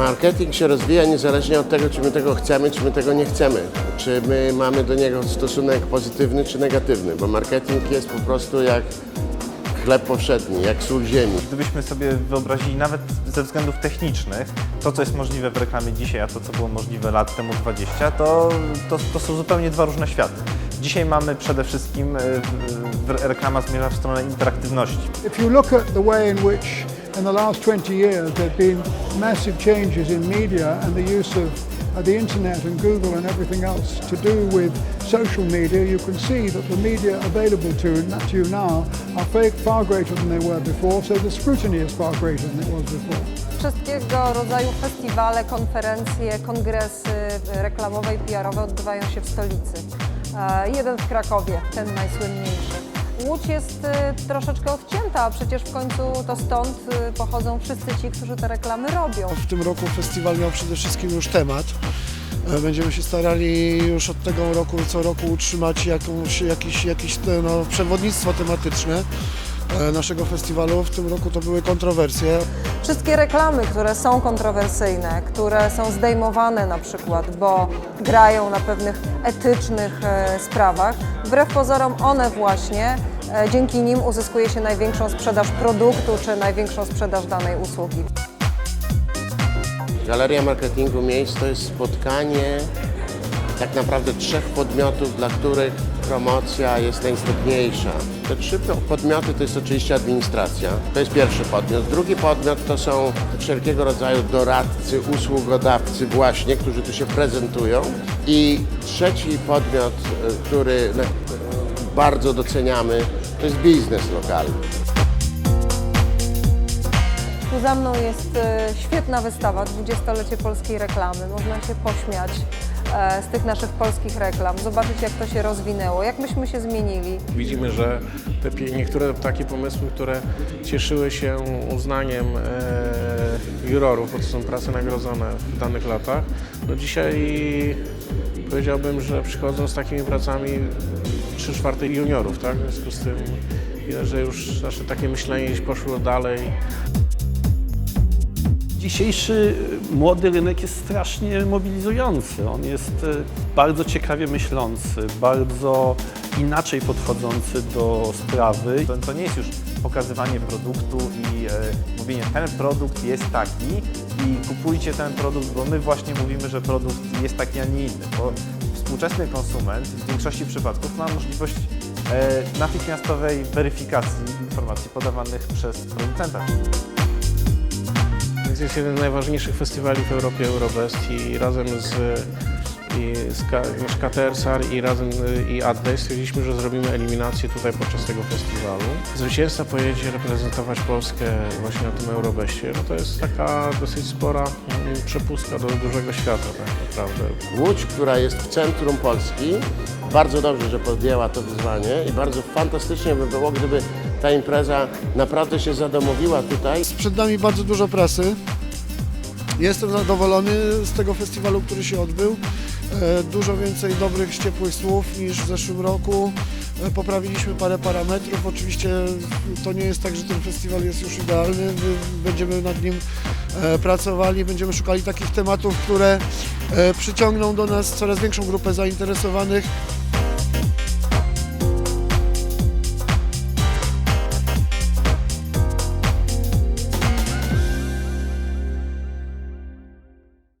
Marketing się rozwija niezależnie od tego, czy my tego chcemy, czy my tego nie chcemy. Czy my mamy do niego stosunek pozytywny, czy negatywny, bo marketing jest po prostu jak chleb powszedni, jak sól ziemi. Gdybyśmy sobie wyobrazili nawet ze względów technicznych to, co jest możliwe w reklamie dzisiaj, a to, co było możliwe lat temu 20, to, to, to są zupełnie dwa różne światy. Dzisiaj mamy przede wszystkim, w- w- reklama zmierza w stronę interaktywności. If you look at the way in which in the last 20 years there have been massive changes in media and the use of uh, the internet and Google and everything else to do with social media, you can see that the media available to, to you now are far, greater than they were before, so the scrutiny is far greater than it was before. Wszystkiego rodzaju festiwale, konferencje, kongresy reklamowe i PR-owe odbywają się w stolicy. E, Jeden w Krakowie, ten najsłynniejszy. Łódź jest e, troszeczkę odcięta, a przecież w końcu to stąd e, pochodzą wszyscy ci, którzy te reklamy robią. W tym roku festiwal miał przede wszystkim już temat. E, Będziemy się starali już od tego roku, co roku utrzymać jakąś, jakiś, jakiś te, no, przewodnictwo tematyczne e, naszego festiwalu. W tym roku to były kontrowersje. Wszystkie reklamy, które są kontrowersyjne, które są zdejmowane na przykład, bo grają na pewnych etycznych e, sprawach, wbrew pozorom one właśnie, e, dzięki nim uzyskuje się największą sprzedaż produktu czy największą sprzedaż danej usługi. Galeria Marketingu Miejsc to jest spotkanie tak naprawdę trzech podmiotów, dla których promocja jest najistotniejsza. Te trzy po- podmioty to jest oczywiście administracja, to jest pierwszy podmiot. Drugi podmiot to są wszelkiego rodzaju doradcy, usługodawcy właśnie, którzy tu się prezentują. I trzeci podmiot, e, który bardzo doceniamy, to jest biznes lokalny. Tu za mną jest e, świetna wystawa, 20-lecie polskiej reklamy. Można się pośmiać z tych naszych polskich reklam, zobaczyć jak to się rozwinęło, jak myśmy się zmienili. Widzimy, że te niektóre takie pomysły, które cieszyły się uznaniem e, jurorów, bo to są prace nagrodzone w danych latach, no dzisiaj powiedziałbym, że przychodzą z takimi pracami 3 czwarte juniorów, tak? W związku z tym widać, że już nasze takie myślenie poszło dalej. Dzisiejszy y, młody rynek jest strasznie mobilizujący. On jest y, bardzo ciekawie myślący, bardzo inaczej podchodzący do sprawy. To, to nie jest już pokazywanie produktu i e, mówienie, ten produkt jest taki i kupujcie ten produkt, bo my właśnie mówimy, że produkt jest taki, a nie inny. Bo współczesny konsument w większości przypadków ma możliwość e, natychmiastowej weryfikacji informacji podawanych przez producenta. Więc jest jeden z najważniejszych festiwali w Europie, Eurobest i razem z, i z Ka- z Catersar i razem i Adday stwierdziliśmy, że zrobimy eliminację tutaj podczas tego festiwalu. Zwycięzca pojedzie reprezentować Polskę właśnie na tym Eurobeście. No to jest taka dosyć spora mm, przepustka do dużego świata tak naprawdę. Łódź, która jest w centrum Polski, bardzo dobrze, że podjęła to wyzwanie i bardzo fantastycznie by było, gdyby ta impreza naprawdę się zadomowiła tutaj. Przed nami bardzo dużo prasy. Jestem zadowolony z tego festiwalu, który się odbył. E, Dużo więcej dobrych, ciepłych słów niż w zeszłym roku. E, Poprawiliśmy parę parametrów. Oczywiście to nie jest tak, że ten festiwal jest już idealny. Będziemy nad nim e, pracowali, będziemy szukali takich tematów, które przyciągną do nas coraz większą grupę zainteresowanych